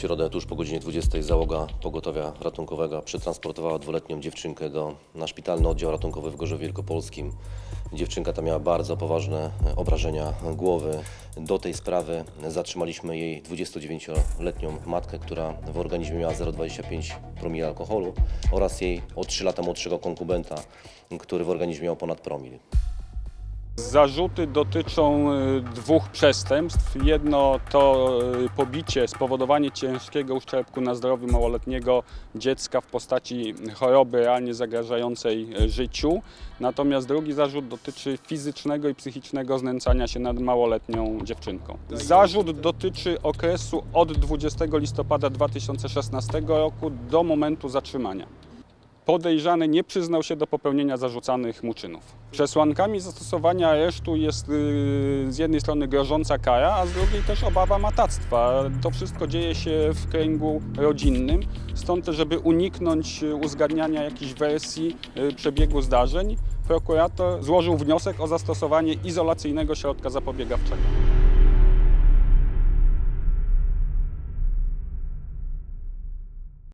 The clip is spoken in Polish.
środę tuż po godzinie 20 załoga pogotowia ratunkowego przetransportowała dwuletnią dziewczynkę do, na szpitalny oddział ratunkowy w Gorzowie Wielkopolskim. Dziewczynka ta miała bardzo poważne obrażenia głowy. Do tej sprawy zatrzymaliśmy jej 29-letnią matkę, która w organizmie miała 0,25 promila alkoholu oraz jej o 3 lata młodszego konkubenta, który w organizmie miał ponad promil. Zarzuty dotyczą y, dwóch przestępstw. Jedno to y, pobicie, spowodowanie ciężkiego uszczerbku na zdrowiu małoletniego dziecka w postaci choroby realnie zagrażającej y, życiu. Natomiast drugi zarzut dotyczy fizycznego i psychicznego znęcania się nad małoletnią dziewczynką. Zarzut dotyczy okresu od 20 listopada 2016 roku do momentu zatrzymania. Podejrzany nie przyznał się do popełnienia zarzucanych mu czynów. Przesłankami zastosowania aresztu jest yy, z jednej strony grożąca kara, a z drugiej też obawa matactwa. To wszystko dzieje się w kręgu rodzinnym, stąd też, żeby uniknąć uzgadniania jakichś wersji yy, przebiegu zdarzeń, prokurator złożył wniosek o zastosowanie izolacyjnego środka zapobiegawczego.